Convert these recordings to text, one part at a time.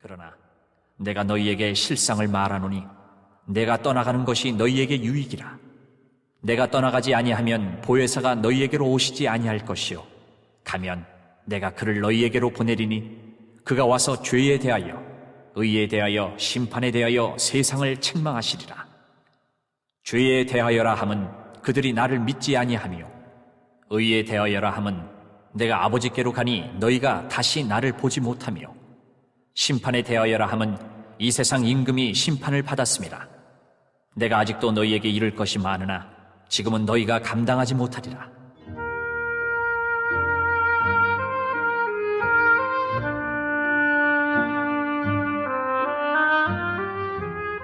그러나 내가 너희에게 실상을 말하노니 내가 떠나가는 것이 너희에게 유익이라. 내가 떠나가지 아니하면 보혜사가 너희에게로 오시지 아니할 것이요. 가면 내가 그를 너희에게로 보내리니 그가 와서 죄에 대하여 의에 대하여 심판에 대하여 세상을 책망하시리라. 죄에 대하여라 함은 그들이 나를 믿지 아니하며 의에 대하여라 함은 내가 아버지께로 가니 너희가 다시 나를 보지 못하며 심판에 대하여라 함은 이 세상 임금이 심판을 받았습니다. 내가 아직도 너희에게 이를 것이 많으나 지금은 너희가 감당하지 못하리라.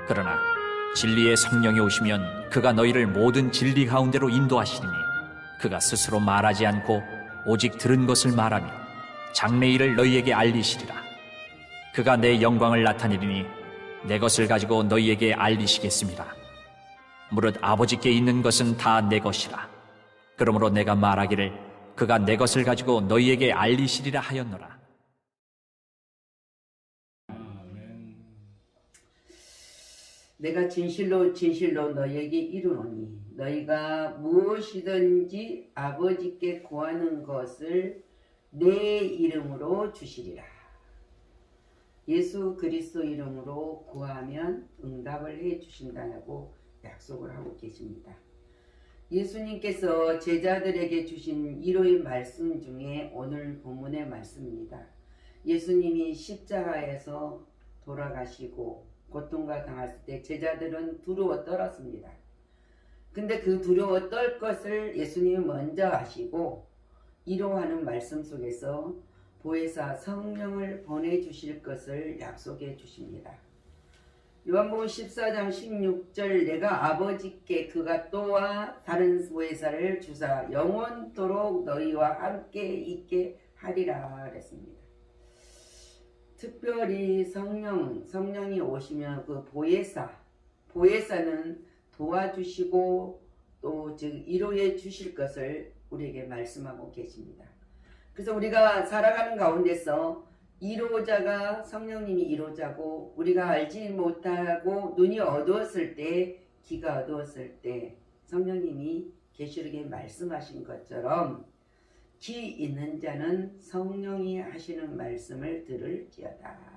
그러나 진리의 성령이 오시면 그가 너희를 모든 진리 가운데로 인도하시리니 그가 스스로 말하지 않고 오직 들은 것을 말하며 장래일을 너희에게 알리시리라. 그가 내 영광을 나타내리니 내 것을 가지고 너희에게 알리시겠습니다. 무릇 아버지께 있는 것은 다 내 것이라. 그러므로 내가 말하기를 그가 내 것을 가지고 너희에게 알리시리라 하였노라. 내가 진실로 진실로 너희에게 이르노니 너희가 무엇이든지 아버지께 구하는 것을 내 이름으로 주시리라. 예수 그리스도 이름으로 구하면 응답을 해 주신다고 약속을 하고 계십니다. 예수님께서 제자들에게 주신 이로의 말씀 중에 오늘 본문의 말씀입니다. 예수님이 십자가에서 돌아가시고 고통과 당했을 때 제자들은 두려워 떨었습니다. 근데 그 두려워 떨 것을 예수님이 먼저 아시고 이로하는 말씀 속에서 보혜사 성령을 보내주실 것을 약속해 주십니다. 요한복음 14장 16절 내가 아버지께 그가 또와 다른 보혜사를 주사 영원토록 너희와 함께 있게 하리라 그랬습니다. 특별히 성령, 성령이 오시면 그 보혜사, 보혜사는 도와주시고 또 즉 이로해 주실 것을 우리에게 말씀하고 계십니다. 그래서 우리가 살아가는 가운데서 이로자가 성령님이 이로자고 우리가 알지 못하고 눈이 어두웠을 때 귀가 어두웠을 때 성령님이 계시록에 말씀하신 것처럼 귀 있는 자는 성령이 하시는 말씀을 들을지어다.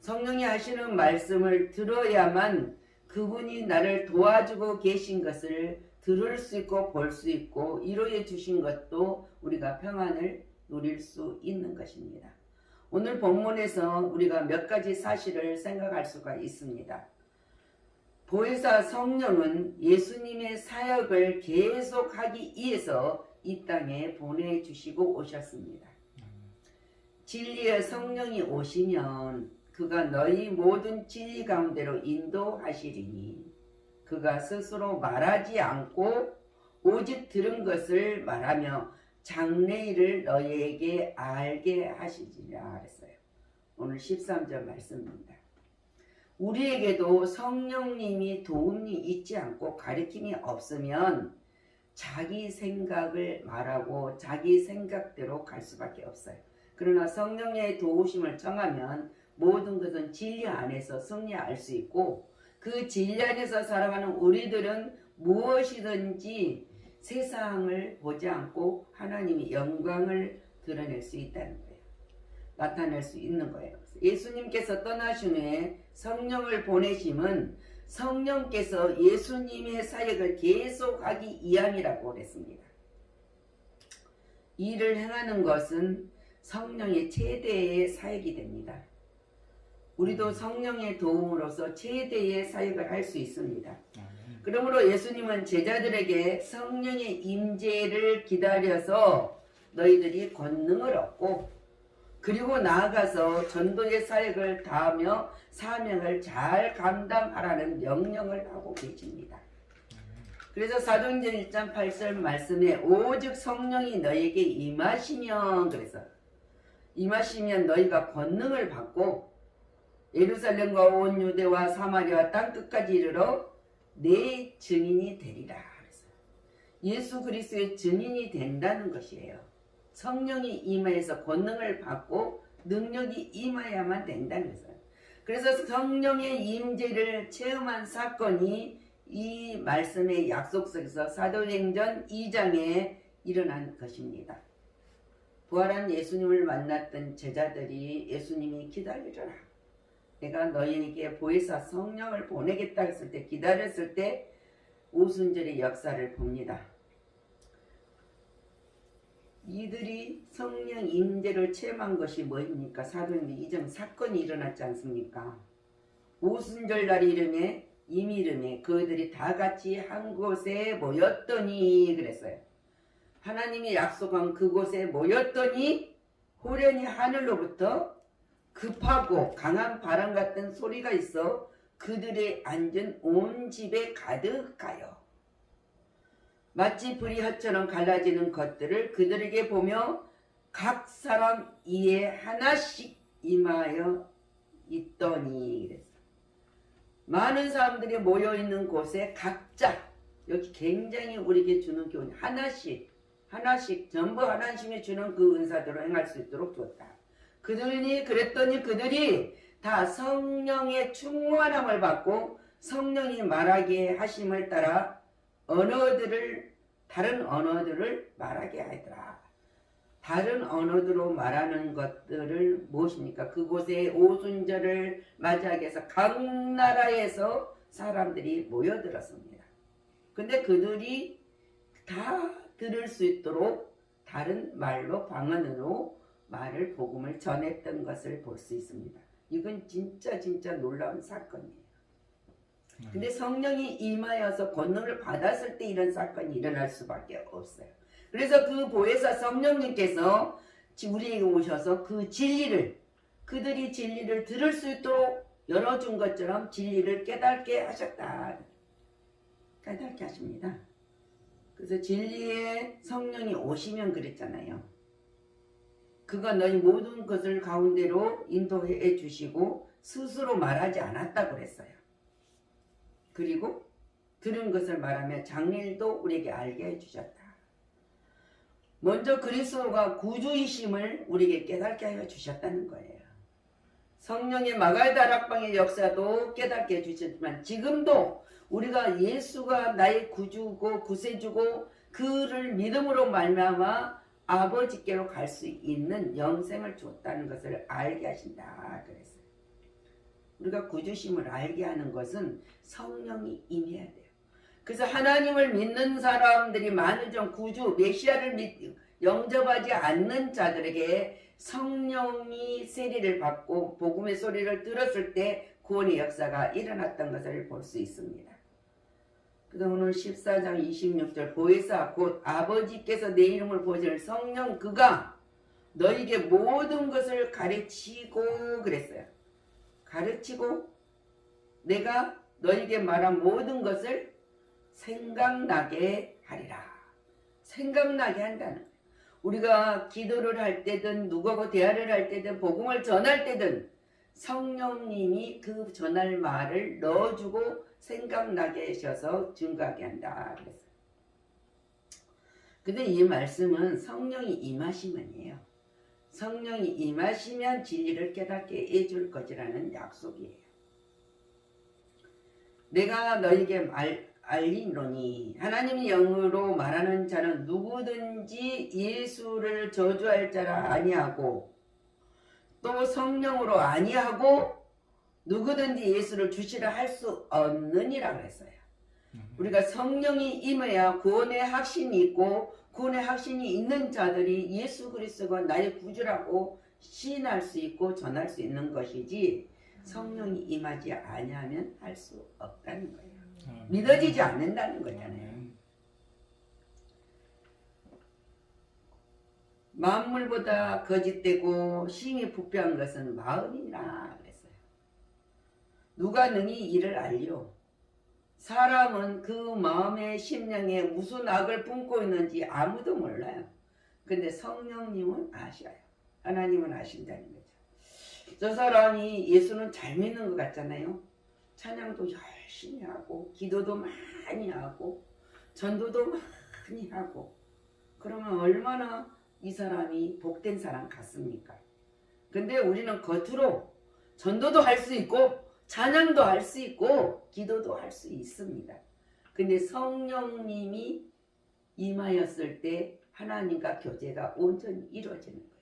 성령이 하시는 말씀을 들어야만 그분이 나를 도와주고 계신 것을 들을 수 있고 볼 수 있고 이루어 주신 것도 우리가 평안을 누릴 수 있는 것입니다. 오늘 본문에서 우리가 몇 가지 사실을 생각할 수가 있습니다. 보혜사 성령은 예수님의 사역을 계속하기 위해서 이 땅에 보내주시고 오셨습니다. 진리의 성령이 오시면 그가 너희 모든 진리 가운데로 인도하시리니 그가 스스로 말하지 않고 오직 들은 것을 말하며 장래일을 너희에게 알게 하시리라 했어요. 오늘 13절 말씀입니다. 우리에게도 성령님이 도움이 있지 않고 가르침이 없으면 자기 생각을 말하고 자기 생각대로 갈 수밖에 없어요. 그러나 성령의 도우심을 청하면 모든 것은 진리 안에서 승리할 수 있고 그 진리 안에서 살아가는 우리들은 무엇이든지 세상을 보지 않고 하나님의 영광을 드러낼 수 있다는 거예요. 나타낼 수 있는 거예요. 예수님께서 떠나신 후에 성령을 보내심은 성령께서 예수님의 사역을 계속하기 위함이라고 그랬습니다. 일을 행하는 것은 성령의 최대의 사역이 됩니다. 우리도 성령의 도움으로서 최대의 사역을 할 수 있습니다. 그러므로 예수님은 제자들에게 성령의 임재를 기다려서 너희들이 권능을 얻고 그리고 나아가서 전도의 사역을 다하며 사명을 잘 감당하라는 명령을 하고 계십니다. 그래서 사도행전 1장 8절 말씀에 오직 성령이 너에게 임하시면 그래서 임하시면 너희가 권능을 받고 예루살렘과 온 유대와 사마리아 땅 끝까지 이르러 내 증인이 되리라. 예수 그리스도의 증인이 된다는 것이에요. 성령이 임해서 권능을 받고 능력이 임하야만 거예요. 그래서 성령의 임재를 체험한 사건이 이 말씀의 약속 속에서 사도행전 2장에 일어난 것입니다. 부활한 예수님을 만났던 제자들이 예수님이 기다리라. 내가 너희에게 보혜사 성령을 보내겠다 했을 때 기다렸을 때 오순절의 역사를 봅니다. 이들이 성령 임재를 체험한 것이 뭐입니까? 사도행전 이전 사건이 일어났지 않습니까? 오순절 날 이름에 임 이름에 그들이 다 같이 한 곳에 모였더니 그랬어요. 하나님이 약속한 그곳에 모였더니 호련히 하늘로부터 급하고 강한 바람 같은 소리가 있어 그들의 앉은 온 집에 가득하여 마치 혀처럼 갈라지는 것들을 그들에게 보며 각 사람 이에 하나씩 임하여 있더니 그랬어. 많은 사람들이 모여 있는 곳에 각자 여기 굉장히 우리에게 주는 교훈 하나씩 하나씩 전부 하나님이 주는 그 은사대로 행할 수 있도록 주었다. 그들이 그랬더니 그들이 다 성령의 충만함을 받고 성령이 말하게 하심을 따라 언어들을 다른 언어들을 말하게 하더라. 다른 언어들로 말하는 것들을 무엇입니까? 그곳에 오순절을 맞이하기 위해서 각 나라에서 사람들이 모여들었습니다. 근데 그들이 다 들을 수 있도록 다른 말로 방언으로 말을 복음을 전했던 것을 볼 수 있습니다. 이건 진짜 진짜 놀라운 사건이에요. 근데 성령이 임하여서 권능을 받았을 때 이런 사건이 일어날 수밖에 없어요. 그래서 그 보혜사 성령님께서 우리에게 오셔서 그 진리를 그들이 진리를 들을 수 있도록 열어준 것처럼 진리를 깨닫게 하셨다. 깨닫게 하십니다. 그래서 진리의 성령이 오시면 그랬잖아요. 그가 너희 모든 것을 가운데로 인도해 주시고 스스로 말하지 않았다고 그랬어요. 그리고 들은 것을 말하며 장일도 우리에게 알게 해주셨다. 먼저 그리스도가 구주이심을 우리에게 깨닫게 하여 주셨다는 거예요. 성령의 마갈다락방의 역사도 깨닫게 해주셨지만 지금도 우리가 예수가 나의 구주고 구세주고 그를 믿음으로 말미암아 아버지께로 갈 수 있는 영생을 줬다는 것을 알게 하신다 그랬어요. 우리가 구주심을 알게 하는 것은 성령이 임해야 돼요. 그래서 하나님을 믿는 사람들이 많은 좀 구주 메시아를 믿, 영접하지 않는 자들에게 성령이 세례를 받고 복음의 소리를 들었을 때 구원의 역사가 일어났던 것을 볼 수 있습니다. 그래서 오늘 14장 26절 보혜사 곧 아버지께서 내 이름을 보실 성령 그가 너에게 모든 것을 가르치고 그랬어요. 가르치고 내가 너에게 말한 모든 것을 생각나게 하리라. 생각나게 한다는. 우리가 기도를 할 때든 누구하고 대화를 할 때든 복음을 전할 때든 성령님이 그 전할 말을 넣어주고 생각나게 하셔서 증거하게 한다. 그랬어요. 근데 이 말씀은 성령이 임하시면이에요. 성령이 임하시면 진리를 깨닫게 해줄 것이라는 약속이에요. 내가 너에게 말, 알리노니 하나님의 영으로 말하는 자는 누구든지 예수를 저주할 자라 아니하고 또 성령으로 아니하고 누구든지 예수를 주시라 할 수 없느니라 그랬어요. 우리가 성령이 임해야 구원의 확신이 있고 구원의 확신이 있는 자들이 예수 그리스도가 나의 구주라고 시인할 수 있고 전할 수 있는 것이지 성령이 임하지 아니하면 할 수 없다는 거예요. 믿어지지 않는다는 거잖아요. 만물보다 거짓되고 심히 부패한 것은 마음이라. 누가 능히 이를 알리오? 사람은 그 마음의 심령에 무슨 악을 품고 있는지 아무도 몰라요. 근데 성령님은 아셔요. 하나님은 아신다는 거죠. 저 사람이 예수는 잘 믿는 것 같잖아요. 찬양도 열심히 하고 기도도 많이 하고 전도도 많이 하고 그러면 얼마나 이 사람이 복된 사람 같습니까? 근데 우리는 겉으로 전도도 할 수 있고 찬양도 할 수 있고 기도도 할 수 있습니다. 근데 성령님이 임하였을 때 하나님과 교제가 온전히 이루어지는 거예요.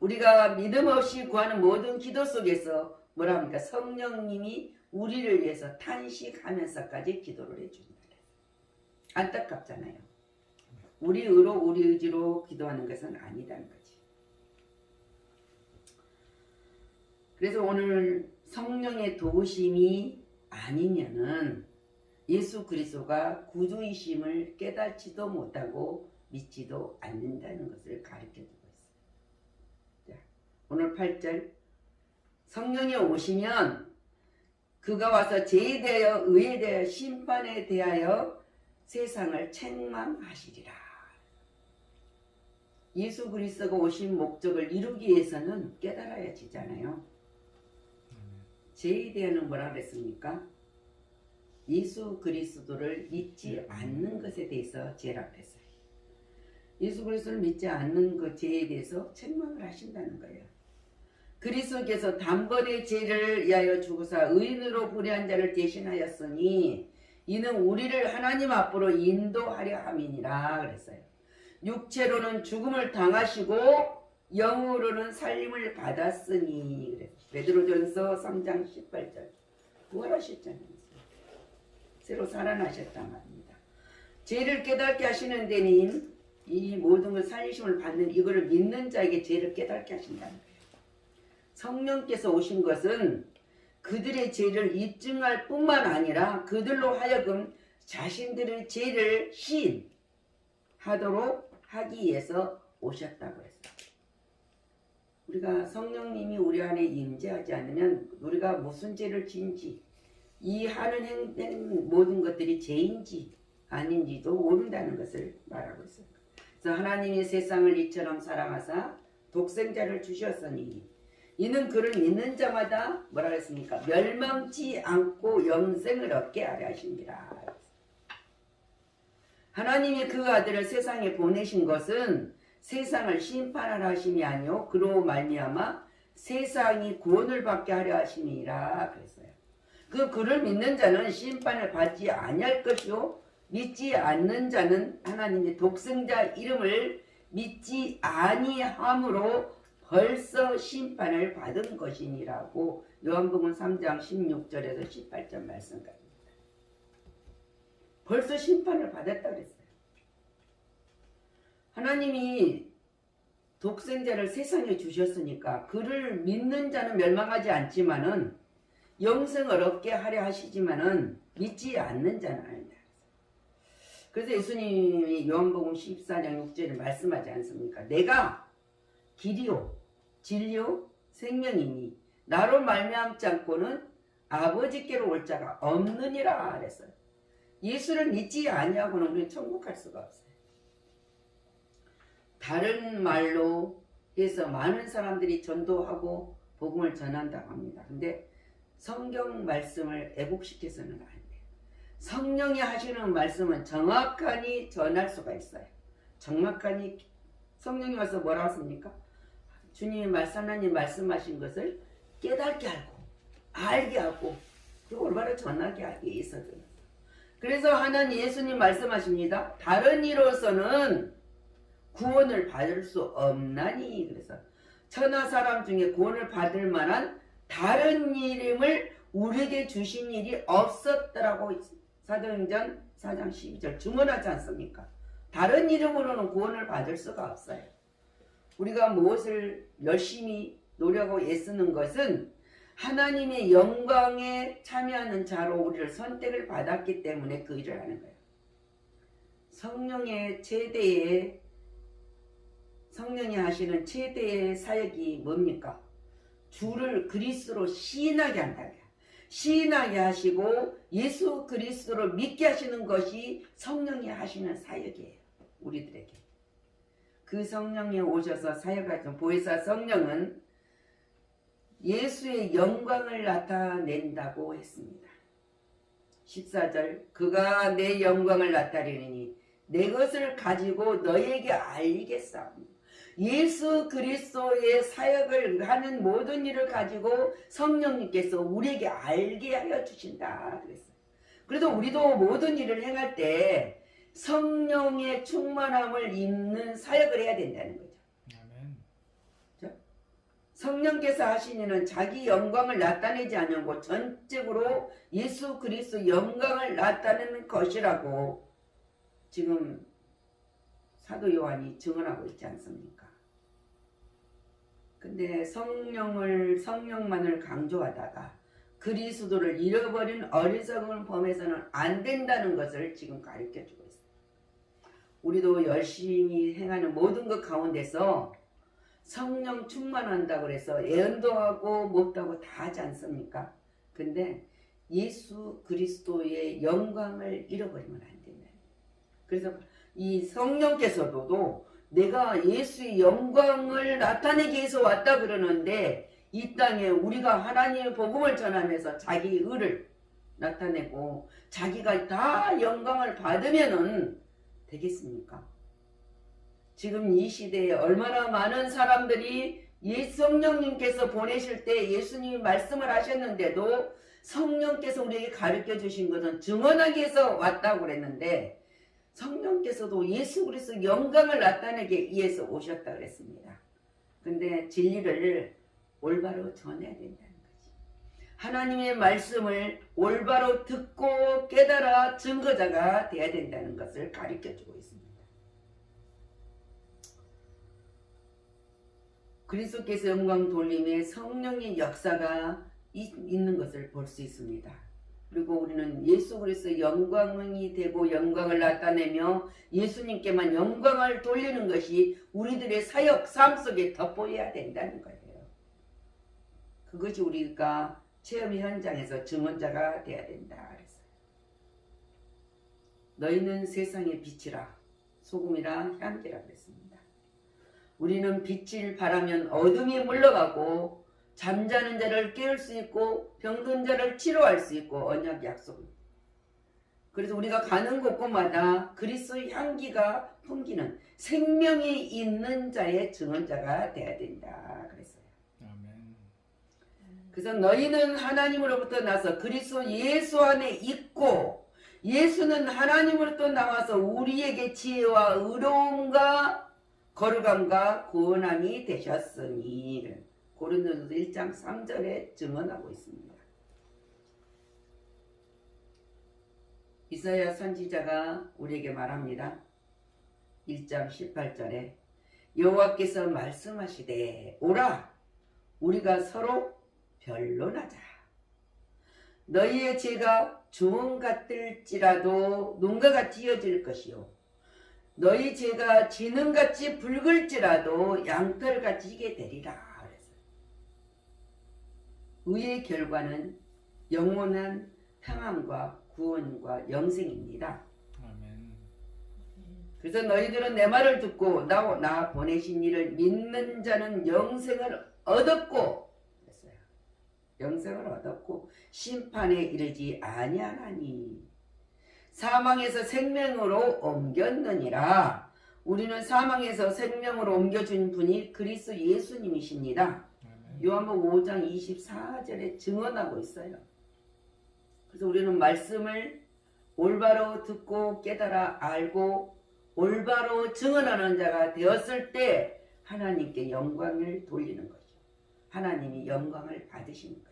우리가 믿음 없이 구하는 모든 기도 속에서 뭐라 합니까? 성령님이 우리를 위해서 탄식하면서까지 기도를 해준다. 안타깝잖아요. 우리 의로 우리 의지로 기도하는 것은 아니다는 거지. 그래서 오늘 성령의 도우심이 아니면은 예수 그리스도가 구주이심을 깨닫지도 못하고 믿지도 않는다는 것을 가르쳐 주고 있어요. 자, 오늘 8절 성령이 오시면 그가 와서 죄에 대하여 의에 대하여 심판에 대하여 세상을 책망하시리라. 예수 그리스도가 오신 목적을 이루기 위해서는 깨달아야 지잖아요. 대해는 뭐라 그랬습니까? 예수 그리스도를 믿지 않는 것에 대해서 죄라고 했어요. 예수 그리스도를 믿지 않는 그 죄에 대해서 책망을 하신다는 거예요. 그리스도께서 단번에 죄를 위하여 죽으사 의인으로 불의한 자를 대신하였으니 이는 우리를 하나님 앞으로 인도하려 함이니라 그랬어요. 육체로는 죽음을 당하시고 영으로는 살림을 받았으니 그랬어요. 베드로전서 3장 18절 부활하셨잖아요. 새로 살아나셨단 말입니다. 죄를 깨닫게 하시는 데는 이 모든 걸 살리심을 받는 이거를 믿는 자에게 죄를 깨닫게 하신다는 거예요. 성령께서 오신 것은 그들의 죄를 입증할 뿐만 아니라 그들로 하여금 자신들의 죄를 시인하도록 하기 위해서 오셨다고 했어요. 우리가 성령님이 우리 안에 임재하지 않으면 우리가 무슨 죄를 지은지 이 하는 행된 모든 것들이 죄인지 아닌지도 모른다는 것을 말하고 있어요. 그래서 하나님이 세상을 이처럼 사랑하사 독생자를 주셨으니 이는 그를 믿는 자마다 뭐라 했습니까? 멸망치 않고 영생을 얻게 하려 하십니다. 하나님이 그 아들을 세상에 보내신 것은 세상을 심판하려 하심이 아니요 그로 말미암아 세상이 구원을 받게 하려 하심이라 그랬어요. 그 그를 믿는 자는 심판을 받지 아니할 것이요 믿지 않는 자는 하나님의 독생자 이름을 믿지 아니함으로 벌써 심판을 받은 것이니라고 요한복음 3장 16절에서 18절 말씀까지입니다. 벌써 심판을 받았다 그랬어요. 하나님이 독생자를 세상에 주셨으니까 그를 믿는 자는 멸망하지 않지만은 영생을 얻게 하려 하시지만은 믿지 않는 자는 아니다. 그래서 예수님이 요한복음 14장 6절에 말씀하지 않습니까? 내가 길이요 진리요 생명이니 나로 말미암지 않고는 아버지께로 올 자가 없느니라 그랬어요. 예수를 믿지 우리는 천국 갈 수가 없어요. 다른 말로 해서 많은 사람들이 전도하고 복음을 전한다고 합니다. 근데 성경 말씀을 애국시켜서는 안 돼요. 성령이 하시는 말씀은 정확하니 전할 수가 있어요. 정확하니 성령이 와서 뭐라 했습니까? 주님이 말씀 하나님 말씀하신 것을 깨닫게 하고 알게 하고 그 올바로 전하게 하기 위해서든 그래서 하나님 예수님 말씀하십니다. 다른 이로서는 구원을 받을 수 없나니 그래서 천하 사람 중에 구원을 받을 만한 다른 이름을 우리에게 주신 일이 없었더라고 사도행전 4장 12절 증언하지 않습니까? 다른 이름으로는 구원을 받을 수가 없어요. 우리가 무엇을 열심히 노력하고 애쓰는 것은 하나님의 영광에 참여하는 자로 우리를 선택을 받았기 때문에 그 일을 하는 거예요. 성령의 최대의 성령이 하시는 최대의 사역이 뭡니까? 주를 그리스도로 시인하게 한다. 시인하게 하시고 예수 그리스도를 믿게 하시는 것이 성령이 하시는 사역이에요. 우리들에게. 그 성령이 오셔서 사역하신 보혜사 성령은 예수의 영광을 나타낸다고 했습니다. 14절 그가 내 영광을 나타내니 내 것을 가지고 너에게 알리겠사옵니다. 예수 그리스도의 사역을 하는 모든 일을 가지고 성령님께서 우리에게 알게 하여 주신다 그랬어요. 그래도 우리도 모든 일을 행할 때 성령의 충만함을 입는 사역을 해야 된다는 거죠. 아멘. 성령께서 하신 일은 자기 영광을 나타내지 않고 전적으로 예수 그리스도 영광을 나타내는 것이라고 지금 사도 요한이 증언하고 있지 않습니까? 근데 성령을 성령만을 강조하다가 그리스도를 잃어버린 어리석은 범에서는 안 된다는 것을 지금 가르쳐 주고 있어요. 우리도 열심히 행하는 모든 것 가운데서 성령 충만한다고 그래서 예언도 하고 못하고 다 하지 않습니까? 근데 예수 그리스도의 영광을 잃어버리면 안 된다. 그래서 이 성령께서도 내가 예수의 영광을 나타내기 위해서 왔다 그러는데 이 땅에 우리가 하나님의 복음을 전하면서 자기 의를 나타내고 자기가 다 영광을 받으면은 되겠습니까? 지금 이 시대에 얼마나 많은 사람들이 예 성령님께서 보내실 때 예수님이 말씀을 하셨는데도 성령께서 우리에게 가르쳐 주신 것은 증언하기 위해서 왔다고 그랬는데 성령께서도 예수 그리스도 영광을 나타내기 위해서 오셨다 그랬습니다. 근데 진리를 올바로 전해야 된다는 거지. 하나님의 말씀을 올바로 듣고 깨달아 증거자가 돼야 된다는 것을 가르쳐 주고 있습니다. 그리스도께서 영광 돌림에 성령의 역사가 있- 있는 것을 볼 수 있습니다. 그리고 우리는 예수 그리스도 영광이 되고 영광을 나타내며 예수님께만 영광을 돌리는 것이 우리들의 사역 삶 속에 덧보여야 된다는 거예요. 그것이 우리가 체험 현장에서 증언자가 돼야 된다. 너희는 세상의 빛이라 소금이라 향기라 그랬습니다. 우리는 빛을 바라면 어둠이 물러가고 잠자는 자를 깨울 수 있고 병든 자를 치료할 수 있고 언약 약속입니다. 그래서 우리가 가는 곳곳마다 그리스도의 향기가 풍기는 생명이 있는 자의 증언자가 돼야 된다 그랬어요. 아멘. 그래서 너희는 하나님으로부터 나서 그리스도 예수 안에 있고 예수는 하나님으로부터 나와서 우리에게 지혜와 의로움과 거룩함과 구원함이 되셨으니 고린도전서 1장 3절에 증언하고 있습니다. 이사야 선지자가 우리에게 말합니다. 1장 18절에 여호와께서 말씀하시되 오라 우리가 서로 변론하자. 너희의 죄가 주홍 같을지라도 눈과 같이 이어질 것이요. 너희 죄가 진흥같이 붉을지라도 양털같이 되리라. 의의 결과는 영원한 평안과 구원과 영생입니다. 아멘. 그래서 너희들은 내 말을 듣고 나, 나 보내신 이를 믿는 자는 영생을 얻었고 그랬어요. 영생을 얻었고 심판에 이르지 아니하나니 사망에서 생명으로 옮겼느니라 우리는 사망에서 생명으로 옮겨준 분이 그리스도 예수님이십니다. 요한복음 5장 24절에 증언하고 있어요. 그래서 우리는 말씀을 올바로 듣고 깨달아 알고 올바로 증언하는 자가 되었을 때 하나님께 영광을 돌리는 거죠. 하나님이 영광을 받으시는 것입니다.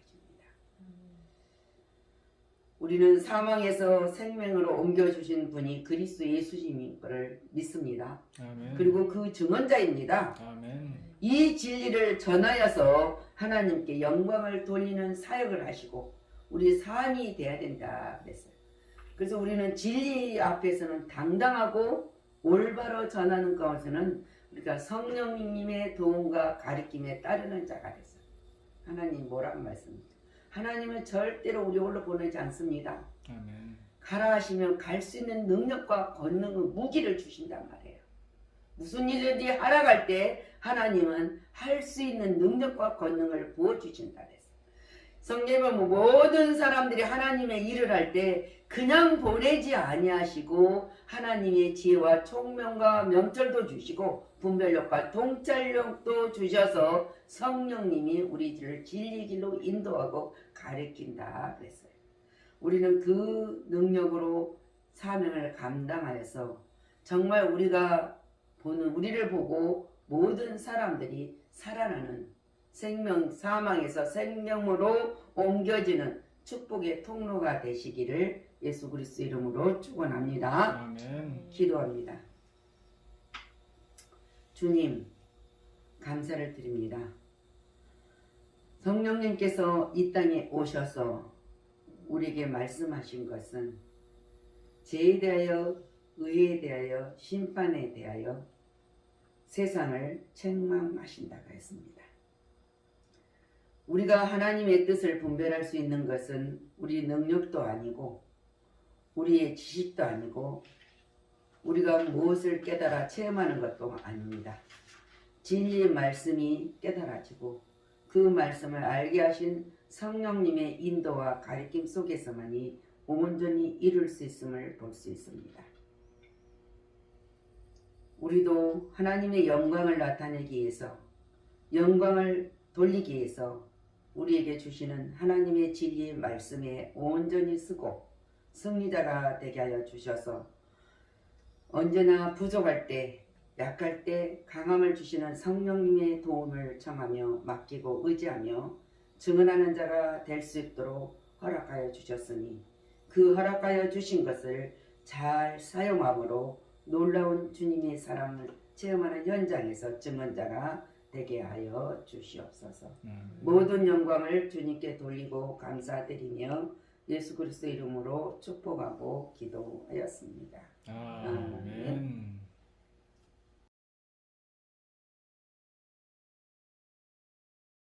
우리는 사망에서 생명으로 옮겨주신 분이 그리스도 예수님인 것을 믿습니다. 아멘. 그리고 그 증언자입니다. 아멘. 이 진리를 전하여서 하나님께 영광을 돌리는 사역을 하시고 우리 삶이 돼야 된다 그랬어요. 그래서 우리는 진리 앞에서는 당당하고 올바로 전하는 가운데서는 우리가 성령님의 도움과 가르침에 따르는 자가 됐어요. 하나님 뭐라고 말씀입니까? 하나님은 절대로 우리 홀로 보내지 않습니다. 아멘. 가라 하시면 갈 수 있는 능력과 권능의 무기를 주신단 말이에요. 무슨 일이든지 하라 갈 때 하나님은 할 수 있는 능력과 권능을 부어주신다 그랬어요. 성경은 모든 사람들이 하나님의 일을 할 때 그냥 보내지 아니하시고 하나님의 지혜와 총명과 명철도 주시고 분별력과 통찰력도 주셔서 성령님이 우리들을 진리 길로 인도하고 가르친다 그랬어요. 우리는 그 능력으로 사명을 감당하여서 정말 우리가 보는 우리를 보고 모든 사람들이 살아나는 생명 사망에서 생명으로 옮겨지는 축복의 통로가 되시기를 예수 그리스도 이름으로 축원합니다. 아멘. 기도합니다. 주님, 감사를 드립니다. 성령님께서 이 땅에 오셔서 우리에게 말씀하신 것은 죄에 대하여, 의에 대하여, 심판에 대하여 세상을 책망하신다고 했습니다. 우리가 하나님의 뜻을 분별할 수 있는 것은 우리 능력도 아니고 우리의 지식도 아니고 우리가 무엇을 깨달아 체험하는 것도 아닙니다. 진리의 말씀이 깨달아지고 그 말씀을 알게 하신 성령님의 인도와 가르침 속에서만이 온전히 이룰 수 있음을 볼 수 있습니다. 우리도 하나님의 영광을 나타내기 위해서 영광을 돌리기 위해서 우리에게 주시는 하나님의 진리의 말씀에 온전히 쓰고 승리자가 되게 하여 주셔서 언제나 부족할 때, 약할 때 강함을 주시는 성령님의 도움을 청하며 맡기고 의지하며 증언하는 자가 될 수 있도록 허락하여 주셨으니 그 허락하여 주신 것을 잘 사용함으로 놀라운 주님의 사랑을 체험하는 현장에서 증언자가 되게 하여 주시옵소서. 음. 모든 영광을 주님께 돌리고 감사드리며 예수 그리스도 이름으로 축복하고 기도하였습니다. 아멘.